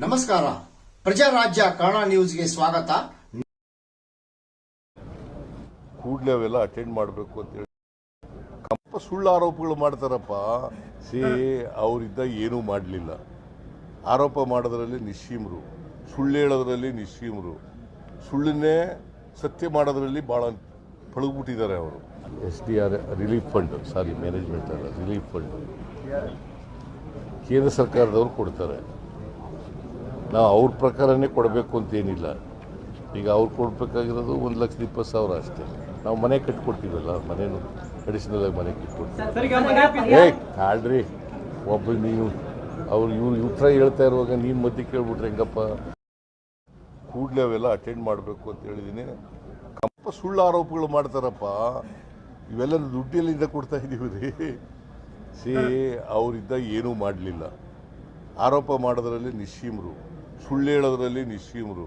ನಮಸ್ಕಾರ. ಪ್ರಜಾರಾಜ್ಯ ಕನ್ನಡ ನ್ಯೂಸ್ಗೆ ಸ್ವಾಗತ. ಕೂಡಲೇ ಅವೆಲ್ಲ ಅಟೆಂಡ್ ಮಾಡಬೇಕು ಅಂತೇಳಿ ಕಂಪ ಸುಳ್ಳು ಆರೋಪಗಳು ಮಾಡ್ತಾರಪ್ಪ. ಸಿ, ಅವರಿದ್ದ ಏನೂ ಮಾಡಲಿಲ್ಲ. ಆರೋಪ ಮಾಡೋದ್ರಲ್ಲಿ ನಿಶ್ಚೀಮರು ಸುಳ್ಳು ಹೇಳೋದ್ರಲ್ಲಿ ನಿಶ್ಚೀಮರು ಸುಳ್ಳನ್ನೇ ಸತ್ಯ ಮಾಡೋದ್ರಲ್ಲಿ ಭಾಳ ಪಳಗ್ಬಿಟ್ಟಿದ್ದಾರೆ ಅವರು. S D R relief fund, sorry, management relief fund. ಕೇಂದ್ರ ಸರ್ಕಾರದವರು ಕೊಡ್ತಾರೆ. ನಾವು ಅವ್ರ ಪ್ರಕಾರನೇ ಕೊಡಬೇಕು ಅಂತೇನಿಲ್ಲ ಈಗ ಅವ್ರು ಕೊಡಬೇಕಾಗಿರೋದು ಒಂದು ಲಕ್ಷದ ಇಪ್ಪತ್ತು ಸಾವಿರ ಅಷ್ಟೇ. ನಾವು ಮನೆ ಕಟ್ಕೊಡ್ತೀವಲ್ಲ ಮನೇನು ಅಡಿಷನಲ್ ಆಗಿ ಮನೆ ಕಟ್ಕೊಡ್ತೀವಿ. ಏ ಕಾಡ್ರಿ. ಒಬ್ಬ ನೀವು ಅವ್ರು ಇವ್ರು ಇವ್ರ ಹೇಳ್ತಾ ಇರುವಾಗ ನೀನು ಮಧ್ಯೆ ಕೇಳ್ಬಿಟ್ರೆ ಹೆಂಗಪ್ಪ? ಕೂಡಲೇ ಅವೆಲ್ಲ ಅಟೆಂಡ್ ಮಾಡಬೇಕು ಅಂತ ಹೇಳಿದ್ದೀನಿ ಕಂಪ ಸುಳ್ಳು ಆರೋಪಗಳು ಮಾಡ್ತಾರಪ್ಪ. ಇವೆಲ್ಲ ದುಡ್ಡಿಯಲ್ಲಿಂದ ಕೊಡ್ತಾ ಇದ್ದೀವಿ ರೀ. ಸಿ ಅವರಿದ್ದ ಏನೂ ಮಾಡಲಿಲ್ಲ. ಆರೋಪ ಮಾಡೋದ್ರಲ್ಲಿ ನಿಶ್ಚೀಮರು ಸುಳ್ಳು ಹೇಳೋದ್ರಲ್ಲಿ ನಿಶ್ಚೀಮರು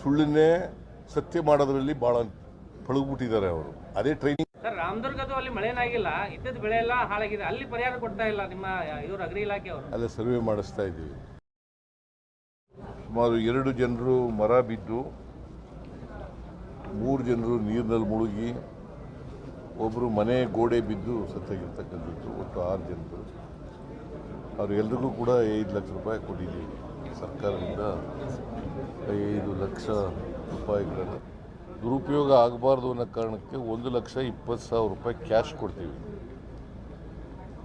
ಸುಳ್ಳನ್ನೇ ಸತ್ಯ ಮಾಡೋದ್ರಲ್ಲಿ ಭಾಳ ಪಳಗ್ಬಿಟ್ಟಿದ್ದಾರೆ ಅವರು. ಅದೇ ಟ್ರೈನಿಂಗ್ ಸರ್ ರಾಮದುರ್ಗದ್ದು ಅಲ್ಲಿ ಮಳೆನಾಗಿಲ್ಲ ಇದ್ದದ ಬೆಳೆ ಎಲ್ಲ ಹಾಳಾಗಿದೆ. ಅಲ್ಲಿ ಪರಿಹಾರ ಕೊಡ್ತಾ ಇಲ್ಲ ನಿಮ್ಮ ಇವರು ಅಗ್ರಿ ಇಲಾಖೆ ಅವರು? ಅಲ್ಲೇ ಸರ್ವೆ ಮಾಡಿಸ್ತಾ ಇದ್ದೀವಿ. ಸುಮಾರು ಎರಡು ಜನರು ಮರ ಬಿದ್ದು ಮೂರು ಜನರು ನೀರಿನಲ್ಲಿ ಮುಳುಗಿ ಒಬ್ಬರು ಮನೆ ಗೋಡೆ ಬಿದ್ದು ಸತ್ತಾಗಿರ್ತಕ್ಕಂಥದ್ದು. ಒಟ್ಟು ಆರು ಜನರು. ಅವರೆಲ್ಲರಿಗೂ ಕೂಡ ಐದು ಲಕ್ಷ ರೂಪಾಯಿ ಕೊಟ್ಟಿದ್ದೀವಿ. ಸರ್ಕಾರದಿಂದ ಐದು ಲಕ್ಷ ರೂಪಾಯಿಗಳನ್ನು ದುರುಪಯೋಗ ಆಗಬಾರ್ದು ಅನ್ನೋ ಕಾರಣಕ್ಕೆ ಒಂದು ಲಕ್ಷ ಇಪ್ಪತ್ತು ಸಾವಿರ ರೂಪಾಯಿ ಕ್ಯಾಶ್ ಕೊಡ್ತೀವಿ.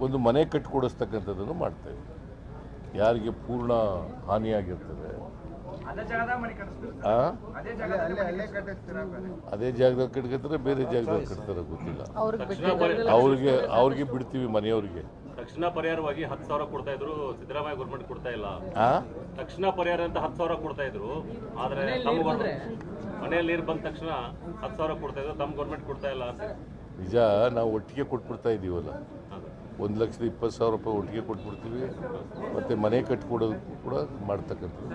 ಒಂದು ಮನೆ ಕಟ್ಟಿಕೊಡಿಸ್ತಕ್ಕಂಥದ್ದನ್ನು ಮಾಡ್ತೇವೆ. ಯಾರಿಗೆ ಪೂರ್ಣ ಹಾನಿಯಾಗಿರ್ತದೆ. ಆ? ಅದೇ ಜಾಗದಾಗ ಕಟ್ಕೊತಾರೆ ಬೇರೆ ಜಾಗದಾಗ ಕಟ್ತಾರೆ ಗೊತ್ತಿಲ್ಲ. ಅವ್ರಿಗೆ ಅವ್ರಿಗೆ ಬಿಡ್ತೀವಿ ಮನೆಯವ್ರಿಗೆ. ತಕ್ಷಣ ಪರಿಹಾರವಾಗಿ ಹತ್ತು ಸಾವಿರ ಕೊಡ್ತಾ ಇದ್ರು ಸಿದ್ದರಾಮಯ್ಯ ಗೌರ್ಮೆಂಟ್ ಕೊಡ್ತಾ ಇಲ್ಲ. ತಕ್ಷಣ ಪರಿಹಾರ ಅಂತ ಹತ್ತು ಸಾವಿರ ಕೊಡ್ತಾ ಇದ್ರು ಆದ್ರೆ ತಮ್ಮ ಮನೆಯಲ್ಲಿ ನೀರು ಬಂದ ತಕ್ಷಣ ಹತ್ತು ಸಾವಿರ ಕೊಡ್ತಾ ಇದ್ರು ತಮ್ಮ ಗೌರ್ಮೆಂಟ್ ಕೊಡ್ತಾ ಇಲ್ಲ ಅಂತ. ನಿಜ ನಾವು ಒಟ್ಟಿಗೆ ಕೊಟ್ಬಿಡ್ತಾ ಇದ್ದೀವಲ್ಲ ಒಂದು ಲಕ್ಷದ ಇಪ್ಪತ್ತು ಸಾವಿರ ರೂಪಾಯಿ ಒಟ್ಟಿಗೆ ಕೊಟ್ಬಿಡ್ತೀವಿ ಮತ್ತು ಮನೆ ಕಟ್ಕೊಡೋದು ಕೂಡ ಮಾಡ್ತಕ್ಕಂಥದ್ದು.